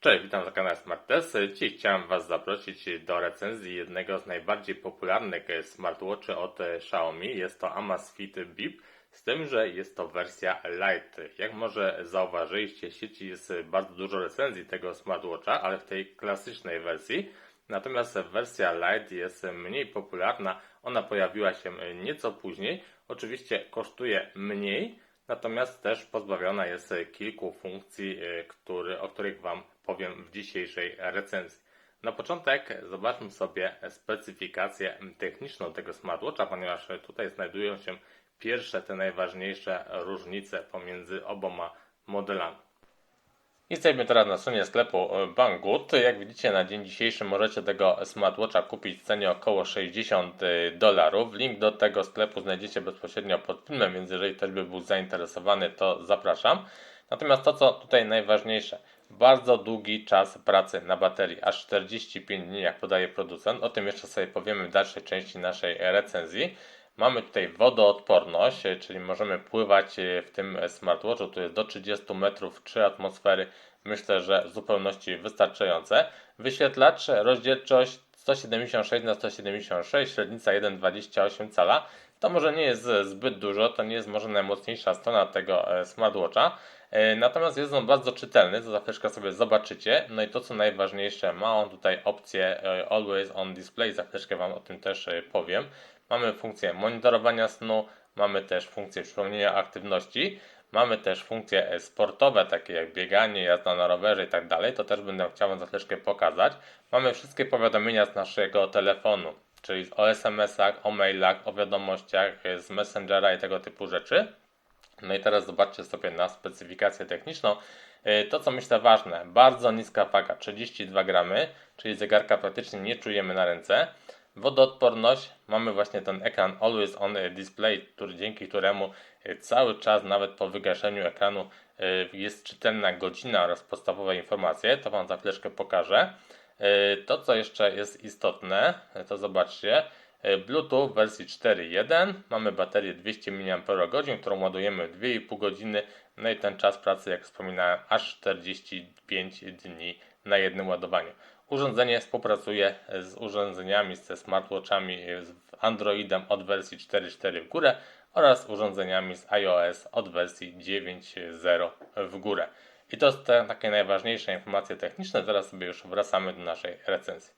Cześć, witam na kanale SmartTest. Dziś chciałem Was zaprosić do recenzji jednego z najbardziej popularnych smartwatchy od Xiaomi. Jest to Amazfit Bip, z tym, że jest to wersja Lite. Jak może zauważyliście, w sieci jest bardzo dużo recenzji tego smartwatcha, ale w tej klasycznej wersji. Natomiast wersja Lite jest mniej popularna. Ona pojawiła się nieco później. Oczywiście kosztuje mniej, natomiast też pozbawiona jest kilku funkcji, który, o których Wam powiem w dzisiejszej recenzji. Na początek zobaczmy sobie specyfikację techniczną tego smartwatcha, ponieważ tutaj znajdują się pierwsze, te najważniejsze różnice pomiędzy oboma modelami. Jesteśmy teraz na stronie sklepu Banggood. Jak widzicie na dzień dzisiejszy możecie tego smartwatcha kupić w cenie około 60 dolarów. Link do tego sklepu znajdziecie bezpośrednio pod filmem, więc jeżeli ktoś by był zainteresowany to zapraszam. Natomiast to co tutaj najważniejsze, bardzo długi czas pracy na baterii, aż 45 dni jak podaje producent. O tym jeszcze sobie powiemy w dalszej części naszej recenzji. Mamy tutaj wodoodporność, czyli możemy pływać w tym smartwatchu, tu jest do 30 metrów 3 atmosfery. Myślę, że w zupełności wystarczające. Wyświetlacz, rozdzielczość 176 na 176, średnica 1,28 cala. To może nie jest zbyt dużo, to nie jest może najmocniejsza strona tego smartwatcha. Natomiast jest on bardzo czytelny, to za chwileczkę sobie zobaczycie. No i to co najważniejsze, ma on tutaj opcję Always on Display, za chwileczkę Wam o tym też powiem. Mamy funkcję monitorowania snu, mamy też funkcję przypomnienia aktywności, mamy też funkcje sportowe, takie jak bieganie, jazda na rowerze i tak dalej. To też będę chciał za chwileczkę pokazać. Mamy wszystkie powiadomienia z naszego telefonu, czyli o SMS-ach, o mailach, o wiadomościach, z Messengera i tego typu rzeczy. No i teraz zobaczcie sobie na specyfikację techniczną. To co myślę ważne, bardzo niska waga, 32 gramy, czyli zegarka praktycznie nie czujemy na ręce. Wodoodporność, mamy właśnie ten ekran Always On Display, który, dzięki któremu cały czas, nawet po wygaszeniu ekranu, jest czytelna godzina oraz podstawowe informacje. To Wam za chwileczkę pokażę. To, co jeszcze jest istotne, to zobaczcie. Bluetooth w wersji 4.1. Mamy baterię 200 mAh, którą ładujemy 2,5 godziny. No i ten czas pracy, jak wspominałem, aż 45 dni na jednym ładowaniu. Urządzenie współpracuje z urządzeniami, ze smartwatchami z Androidem od wersji 4.4 w górę oraz urządzeniami z iOS od wersji 9.0 w górę. I to są takie najważniejsze informacje techniczne. Teraz sobie już wracamy do naszej recenzji.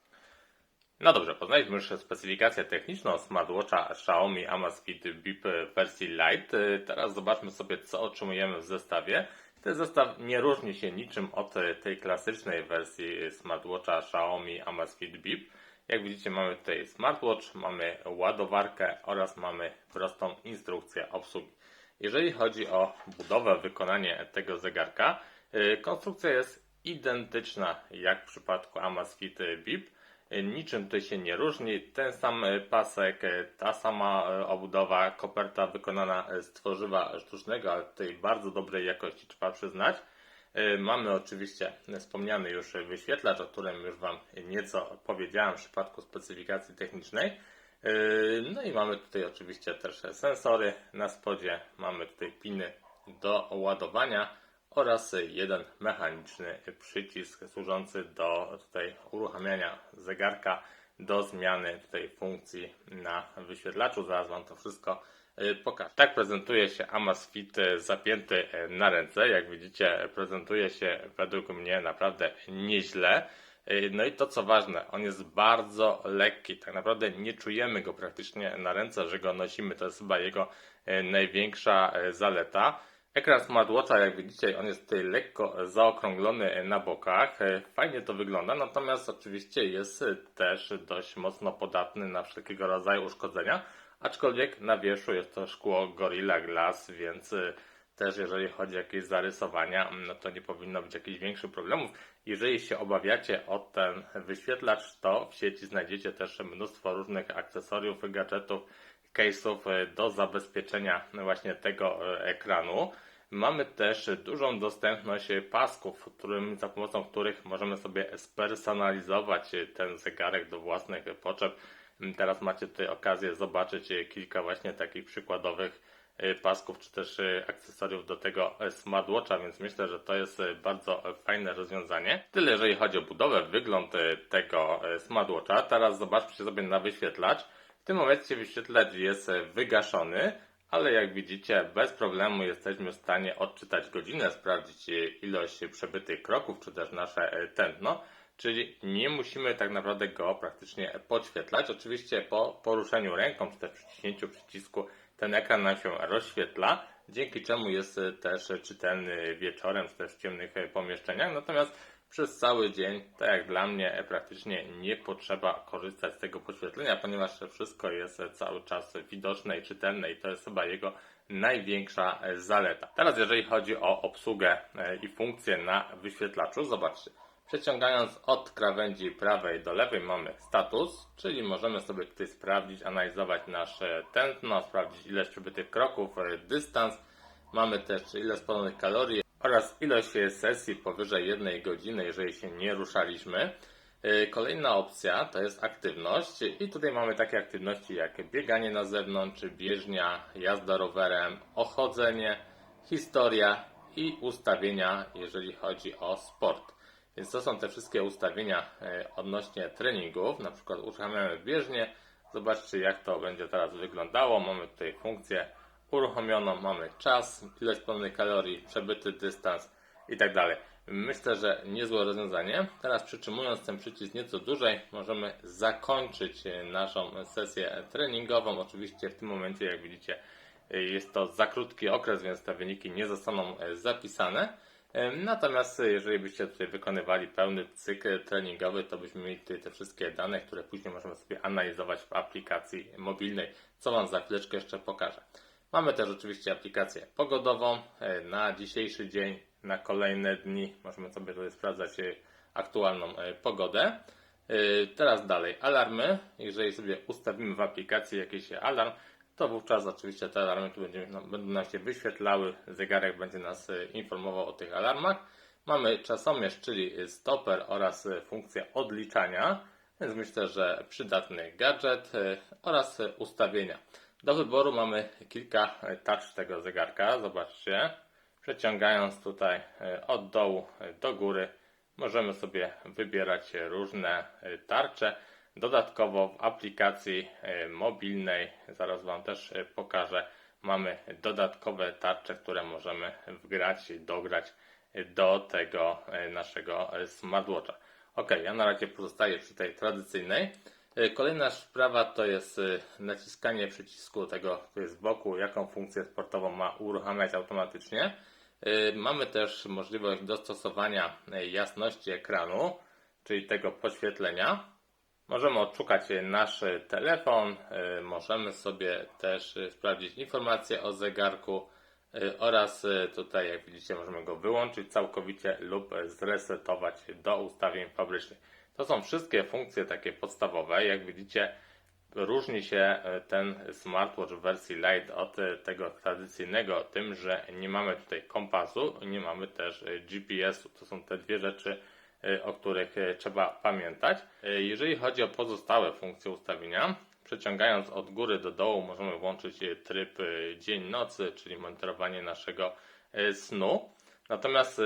No dobrze, poznaliśmy już specyfikację techniczną smartwatcha Xiaomi Amazfit w wersji Lite. Teraz zobaczmy sobie, co otrzymujemy w zestawie. Ten zestaw nie różni się niczym od tej klasycznej wersji smartwatcha Xiaomi Amazfit Bip. Jak widzicie mamy tutaj smartwatch, mamy ładowarkę oraz mamy prostą instrukcję obsługi. Jeżeli chodzi o budowę, wykonanie tego zegarka, konstrukcja jest identyczna jak w przypadku Amazfit Bip. Niczym tutaj się nie różni. Ten sam pasek, ta sama obudowa, koperta wykonana z tworzywa sztucznego, ale tej bardzo dobrej jakości trzeba przyznać. Mamy oczywiście wspomniany już wyświetlacz, o którym już Wam nieco powiedziałem w przypadku specyfikacji technicznej. No i mamy tutaj oczywiście też sensory na spodzie. Mamy tutaj piny do ładowania oraz jeden mechaniczny przycisk służący do tutaj uruchamiania zegarka do zmiany tutaj funkcji na wyświetlaczu. Zaraz Wam to wszystko pokażę. Tak prezentuje się Amazfit zapięty na ręce. Jak widzicie, prezentuje się według mnie naprawdę nieźle. No i to co ważne, on jest bardzo lekki. Tak naprawdę nie czujemy go praktycznie na ręce, że go nosimy. To jest chyba jego największa zaleta. Ekran smartwatcha, jak widzicie, on jest tutaj lekko zaokrąglony na bokach. Fajnie to wygląda, natomiast oczywiście jest też dość mocno podatny na wszelkiego rodzaju uszkodzenia. Aczkolwiek na wierzchu jest to szkło Gorilla Glass, więc też jeżeli chodzi o jakieś zarysowania, no to nie powinno być jakichś większych problemów. Jeżeli się obawiacie o ten wyświetlacz, to w sieci znajdziecie też mnóstwo różnych akcesoriów, gadżetów, case'ów do zabezpieczenia właśnie tego ekranu. Mamy też dużą dostępność pasków, którym, za pomocą których możemy sobie spersonalizować ten zegarek do własnych potrzeb. Teraz macie tutaj okazję zobaczyć kilka właśnie takich przykładowych e, pasków czy też e, akcesoriów do tego e, smartwatcha, więc myślę, że to jest e, bardzo e, fajne rozwiązanie. Tyle jeżeli chodzi o budowę, wygląd e, tego e, smartwatcha. Teraz zobaczcie sobie na wyświetlacz. W tym momencie wyświetlacz jest e, wygaszony, ale jak widzicie, bez problemu jesteśmy w stanie odczytać godzinę, sprawdzić e, ilość przebytych kroków, czy też nasze e, tętno. Czyli nie musimy tak naprawdę go praktycznie podświetlać. Oczywiście po poruszeniu ręką, czy też przyciśnięciu przycisku ten ekran nam się rozświetla, dzięki czemu jest też czytelny wieczorem, czy też w ciemnych pomieszczeniach. Natomiast przez cały dzień, tak jak dla mnie, praktycznie nie potrzeba korzystać z tego podświetlenia, ponieważ wszystko jest cały czas widoczne i czytelne i to jest chyba jego największa zaleta. Teraz jeżeli chodzi o obsługę e, i funkcje na wyświetlaczu, zobaczcie. Przeciągając od krawędzi prawej do lewej mamy status, czyli możemy sobie tutaj sprawdzić, analizować nasze tętno, sprawdzić ilość przebytych kroków, e, dystans. Mamy też ile spalonych kalorii oraz ilość sesji powyżej jednej godziny, jeżeli się nie ruszaliśmy. E, Kolejna opcja to jest aktywność i tutaj mamy takie aktywności jak bieganie na zewnątrz, bieżnia, jazda rowerem, ochodzenie, historia i ustawienia, jeżeli chodzi o sport. Więc to są te wszystkie ustawienia e, odnośnie treningów. Na przykład uruchamiamy bieżnię. Zobaczcie jak to będzie teraz wyglądało. Mamy tutaj funkcję uruchomioną, mamy czas, ilość pełnej kalorii, przebyty dystans i tak. Myślę, że niezłe rozwiązanie. Teraz przytrzymując ten przycisk nieco dłużej, możemy zakończyć e, naszą sesję treningową. Oczywiście w tym momencie, jak widzicie, e, jest to za krótki okres, więc te wyniki nie zostaną e, zapisane. Natomiast jeżeli byście tutaj wykonywali pełny cykl treningowy, to byśmy mieli tutaj te wszystkie dane, które później możemy sobie analizować w aplikacji mobilnej, co Wam za chwileczkę jeszcze pokażę. Mamy też oczywiście aplikację pogodową e, na dzisiejszy dzień, na kolejne dni. Możemy sobie tutaj sprawdzać e, aktualną e, pogodę. Teraz dalej, alarmy. Jeżeli sobie ustawimy w aplikacji jakiś alarm, to wówczas oczywiście te alarmy tu no, będą nam się wyświetlały, zegarek będzie nas informował o tych alarmach. Mamy czasomierz, czyli stoper oraz funkcję odliczania, więc myślę, że przydatny gadżet oraz ustawienia. Do wyboru mamy kilka e, touch tego zegarka, zobaczcie. Przeciągając tutaj e, od dołu e, do góry możemy sobie wybierać różne tarcze. Dodatkowo w aplikacji mobilnej, zaraz Wam też pokażę, mamy dodatkowe tarcze, które możemy wgrać, dograć do tego naszego smartwatcha. Ok, ja na razie pozostaję przy tej tradycyjnej. E, Kolejna sprawa to jest e, naciskanie przycisku tego, który jest z boku, jaką funkcję sportową ma uruchamiać automatycznie. E, Mamy też możliwość dostosowania jasności ekranu, czyli tego podświetlenia. Możemy odszukać nasz telefon, możemy sobie też sprawdzić informacje o zegarku oraz tutaj jak widzicie możemy go wyłączyć całkowicie lub zresetować do ustawień fabrycznych. To są wszystkie funkcje takie podstawowe. Jak widzicie różni się e, ten smartwatch w wersji Lite od e, tego tradycyjnego tym, że nie mamy tutaj kompasu, nie mamy też e, GPS-u. To są te dwie rzeczy, o których trzeba pamiętać. Jeżeli chodzi o pozostałe funkcje ustawienia, przeciągając od góry do dołu możemy włączyć tryb dzień-nocy, czyli monitorowanie naszego snu. Natomiast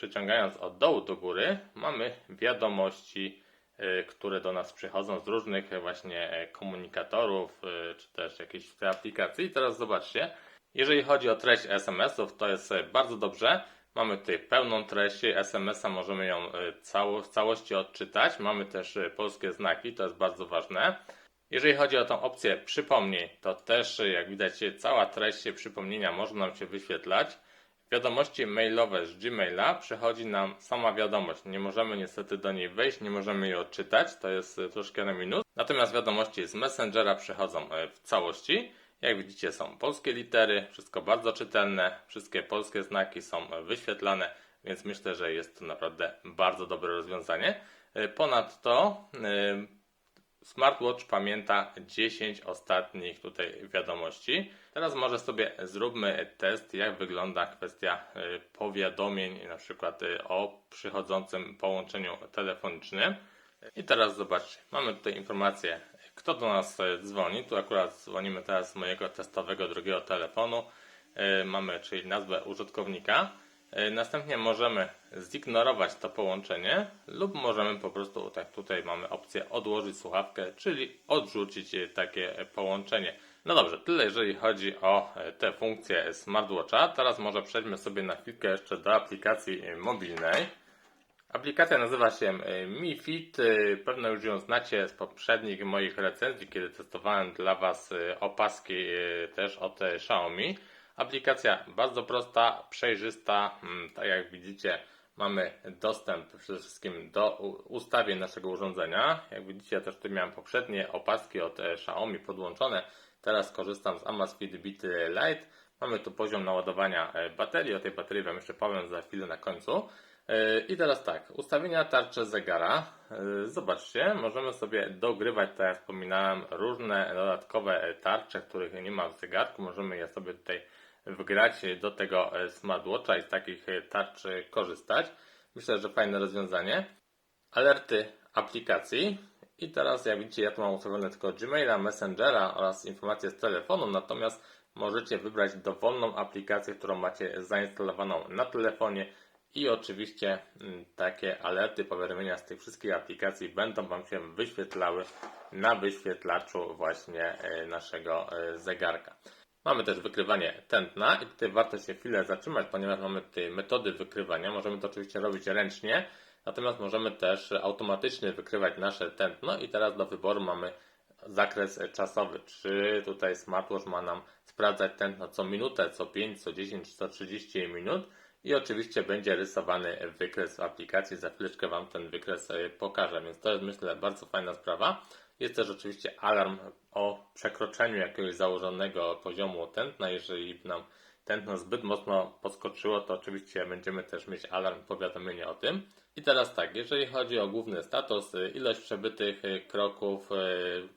przeciągając od dołu do góry mamy wiadomości, e, które do nas przychodzą z różnych e, właśnie e, komunikatorów, czy też jakiejś tej aplikacji. Teraz zobaczcie, jeżeli chodzi o treść SMS-ów, to jest bardzo dobrze. Mamy tutaj pełną treść SMS-a, możemy ją cało, w całości odczytać. Mamy też polskie znaki, to jest bardzo ważne. Jeżeli chodzi o tą opcję przypomnień, to też, jak widać, cała treść przypomnienia może nam się wyświetlać. Wiadomości mailowe z Gmaila przychodzi nam sama wiadomość. Nie możemy niestety do niej wejść, nie możemy jej odczytać, to jest e, troszkę na minus. Natomiast wiadomości z Messengera przychodzą e, w całości. Jak widzicie są polskie litery, wszystko bardzo czytelne, wszystkie polskie znaki są e, wyświetlane, więc myślę, że jest to naprawdę bardzo dobre rozwiązanie. Ponadto Smartwatch pamięta 10 ostatnich tutaj wiadomości. Teraz może sobie zróbmy test, jak wygląda kwestia y, powiadomień, na przykład y, o przychodzącym połączeniu telefonicznym. I teraz zobaczcie, mamy tutaj informację kto do nas e, dzwoni. Tu akurat dzwonimy teraz z mojego testowego drugiego telefonu. Mamy, czyli nazwę użytkownika. E, Następnie możemy zignorować to połączenie lub możemy po prostu, tak tutaj mamy opcję odłożyć słuchawkę, czyli odrzucić e, takie e, połączenie. No dobrze, tyle jeżeli chodzi o te funkcje smartwatcha. Teraz może przejdźmy sobie na chwilkę jeszcze do aplikacji mobilnej. Aplikacja nazywa się Mi Fit. Pewno już ją znacie z poprzednich moich recenzji, kiedy testowałem dla Was opaski też od Xiaomi. Aplikacja bardzo prosta, przejrzysta. Mm, Tak jak widzicie, mamy dostęp przede wszystkim do ustawień naszego urządzenia. Jak widzicie, ja też tu miałem poprzednie opaski od e, Xiaomi podłączone. Teraz korzystam z Amazfit Beat Lite. Mamy tu poziom naładowania e, baterii. O tej baterii Wam jeszcze powiem za chwilę na końcu. E, I teraz tak, ustawienia tarczy zegara. Zobaczcie, możemy sobie dogrywać, tak jak wspominałem, różne dodatkowe tarcze, których nie ma w zegarku. Możemy je sobie tutaj wgrać do tego e, smartwatcha i z takich e, tarcz e, korzystać. Myślę, że fajne rozwiązanie. Alerty aplikacji. I teraz, jak widzicie, ja tu mam ustawione tylko Gmaila, Messengera oraz informacje z telefonu, natomiast możecie wybrać dowolną aplikację, którą macie zainstalowaną na telefonie i oczywiście mm, takie alerty, powiadomienia z tych wszystkich aplikacji będą Wam się wyświetlały na wyświetlaczu właśnie naszego zegarka. Mamy też wykrywanie tętna i tutaj warto się chwilę zatrzymać, ponieważ mamy tutaj metody wykrywania. Możemy to oczywiście robić ręcznie, natomiast możemy też automatycznie wykrywać nasze tętno i teraz do wyboru mamy zakres czasowy. Czy tutaj smartwatch ma nam sprawdzać tętno co minutę, co 5, co 10, co 30 minut i oczywiście będzie rysowany wykres w aplikacji. Za chwileczkę Wam ten wykres e, pokażę, więc to jest myślę bardzo fajna sprawa. Jest też oczywiście alarm o przekroczeniu jakiegoś założonego poziomu tętna. Jeżeli nam tętno zbyt mocno podskoczyło, to oczywiście będziemy też mieć alarm, powiadomienie o tym. I teraz tak, jeżeli chodzi o główny status, ilość przebytych kroków, y,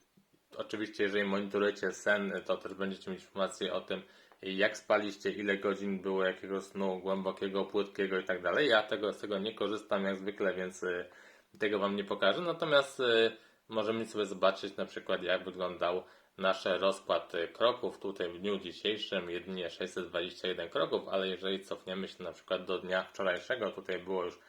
oczywiście jeżeli monitorujecie sen, to też będziecie mieć informacje o tym, jak spaliście, ile godzin było jakiego snu głębokiego, płytkiego i tak dalej. Ja tego, z tego nie korzystam jak zwykle, więc y, tego Wam nie pokażę. Natomiast y, możemy sobie zobaczyć na przykład jak wyglądał nasz rozkład kroków. Tutaj w dniu dzisiejszym jedynie 621 kroków, ale jeżeli cofniemy się na przykład do dnia wczorajszego, tutaj było już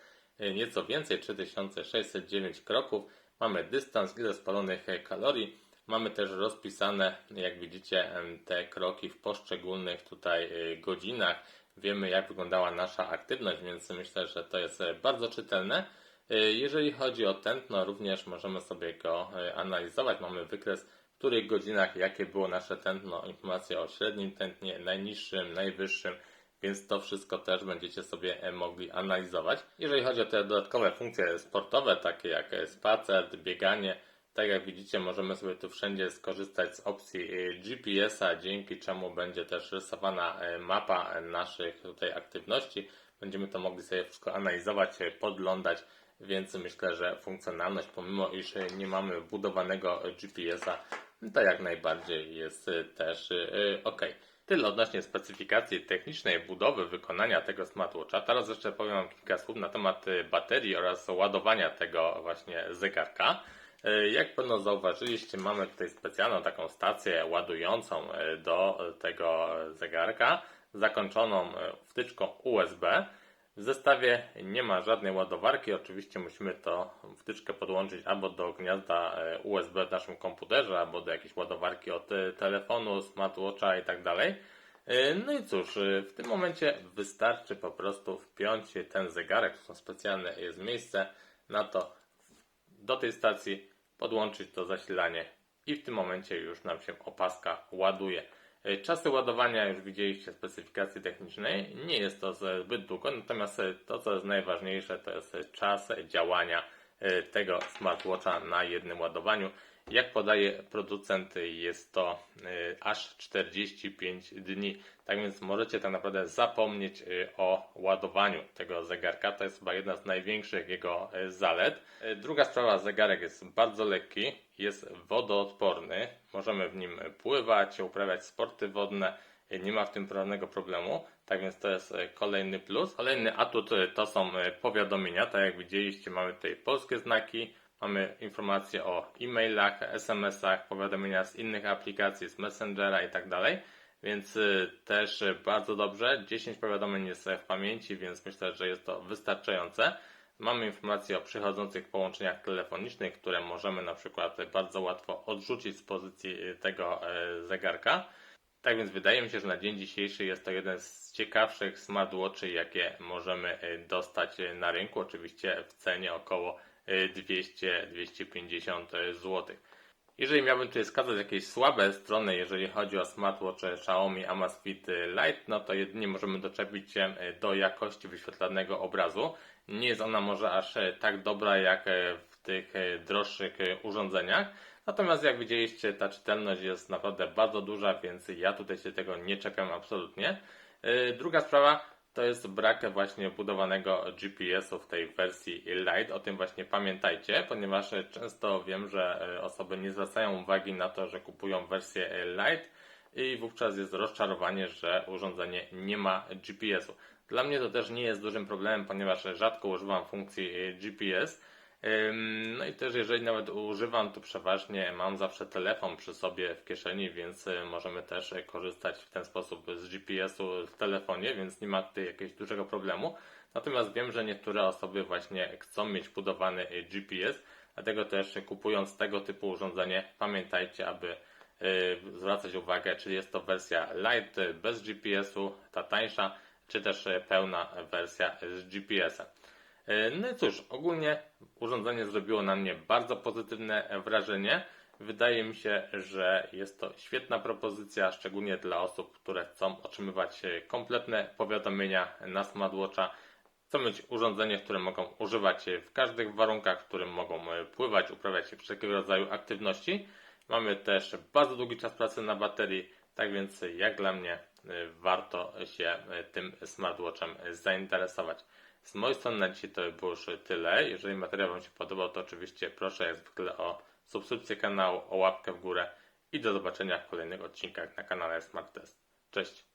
y, nieco więcej, 3609 kroków. Mamy dystans, ile spalonych e, kalorii. Mamy też rozpisane, jak widzicie, te kroki w poszczególnych tutaj y, godzinach. Wiemy, jak wyglądała nasza aktywność, więc myślę, że to jest e, bardzo czytelne. Y, Jeżeli chodzi o tętno, również możemy sobie go e, analizować. Mamy wykres, w których godzinach jakie było nasze tętno, informacje o średnim tętnie, najniższym, najwyższym, więc to wszystko też będziecie sobie e, mogli analizować. Jeżeli chodzi o te dodatkowe funkcje sportowe, takie jak e, spacer, bieganie, tak jak widzicie, możemy sobie tu wszędzie skorzystać z opcji e, GPS-a, dzięki czemu będzie też rysowana e, mapa e, naszych tutaj aktywności. Będziemy to mogli sobie wszystko analizować, e, podglądać, więc myślę, że funkcjonalność, pomimo iż nie mamy wbudowanego GPS-a, to jak najbardziej jest też e, ok. Tyle odnośnie specyfikacji technicznej budowy wykonania tego smartwatcha. Teraz jeszcze powiem kilka słów na temat e, baterii oraz ładowania tego właśnie zegarka. E, Jak pewno zauważyliście, mamy tutaj specjalną taką stację ładującą do tego zegarka, zakończoną wtyczką USB. W zestawie nie ma żadnej ładowarki, oczywiście musimy to wtyczkę podłączyć albo do gniazda e, USB w naszym komputerze, albo do jakiejś ładowarki od e, telefonu, smartwatcha i tak dalej. E, No i cóż, w tym momencie wystarczy po prostu wpiąć ten zegarek, to specjalne jest miejsce na to do tej stacji, podłączyć to zasilanie i w tym momencie już nam się opaska ładuje. Czasy ładowania już widzieliście w specyfikacji technicznej, nie jest to zbyt długo, natomiast e, to co jest najważniejsze to jest e, czas działania e, tego smartwatcha na jednym ładowaniu. Jak podaje producent, jest to e, aż 45 dni. Tak więc możecie tak naprawdę zapomnieć e, o ładowaniu tego zegarka. To jest chyba jedna z największych jego e, zalet. Druga sprawa, zegarek jest bardzo lekki, jest wodoodporny. Możemy w nim pływać, uprawiać sporty wodne. Nie ma w tym żadnego problemu. Tak więc to jest kolejny plus. Kolejny atut to są powiadomienia. Tak jak widzieliście, mamy tutaj polskie znaki, Mamy informacje o e-mailach, SMS-ach, powiadomienia z innych aplikacji, z Messengera i tak. Więc y, też y, bardzo dobrze. 10 powiadomień jest w pamięci, więc myślę, że jest to wystarczające. Mamy informacje o przychodzących połączeniach telefonicznych, które możemy na przykład bardzo łatwo odrzucić z pozycji y, tego e, zegarka. Tak więc wydaje mi się, że na dzień dzisiejszy jest to jeden z ciekawszych smartwatchy, jakie możemy e, dostać na rynku. Oczywiście w cenie około 200-250 zł. Jeżeli miałbym tutaj wskazać jakieś słabe strony, jeżeli chodzi o smartwatch Xiaomi Amazfit Lite, no to jedynie możemy doczepić się e, do jakości wyświetlanego obrazu. Nie jest ona może aż e, tak dobra jak e, w tych droższych urządzeniach. Natomiast jak widzieliście, ta czytelność jest naprawdę bardzo duża, więc ja tutaj się tego nie czepiam absolutnie. Druga sprawa to jest brak właśnie budowanego GPS-u w tej wersji Lite. O tym właśnie pamiętajcie, ponieważ często wiem, że e, osoby nie zwracają uwagi na to, że kupują wersję Lite i wówczas jest rozczarowanie, że urządzenie nie ma GPS-u. Dla mnie to też nie jest dużym problemem, ponieważ rzadko używam funkcji e, GPS. No i też jeżeli nawet używam, to przeważnie mam zawsze telefon przy sobie w kieszeni, więc y, możemy też y, korzystać w ten sposób z GPS-u w telefonie, więc nie ma tutaj jakiegoś dużego problemu. Natomiast wiem, że niektóre osoby właśnie chcą mieć budowany y, GPS, dlatego też kupując tego typu urządzenie, pamiętajcie, aby zwracać uwagę, czy jest to wersja y, bez GPS-u, ta tańsza, czy też pełna wersja z GPS-em. E, No i cóż, ogólnie urządzenie zrobiło na mnie bardzo pozytywne wrażenie. Wydaje mi się, że jest to świetna propozycja, szczególnie dla osób, które chcą otrzymywać e, kompletne powiadomienia na smartwatcha. Chcą mieć urządzenie, które mogą używać w każdych warunkach, w którym mogą e, pływać, uprawiać wszelkiego rodzaju aktywności. Mamy też bardzo długi czas pracy na baterii, tak więc jak dla mnie e, warto się e, tym smartwatchem zainteresować. Z mojej strony na dzisiaj to by było już tyle. Jeżeli materiał Wam się podobał, to oczywiście proszę jak zwykle o subskrypcję kanału, o łapkę w górę i do zobaczenia w kolejnych odcinkach na kanale Smart Test. Cześć!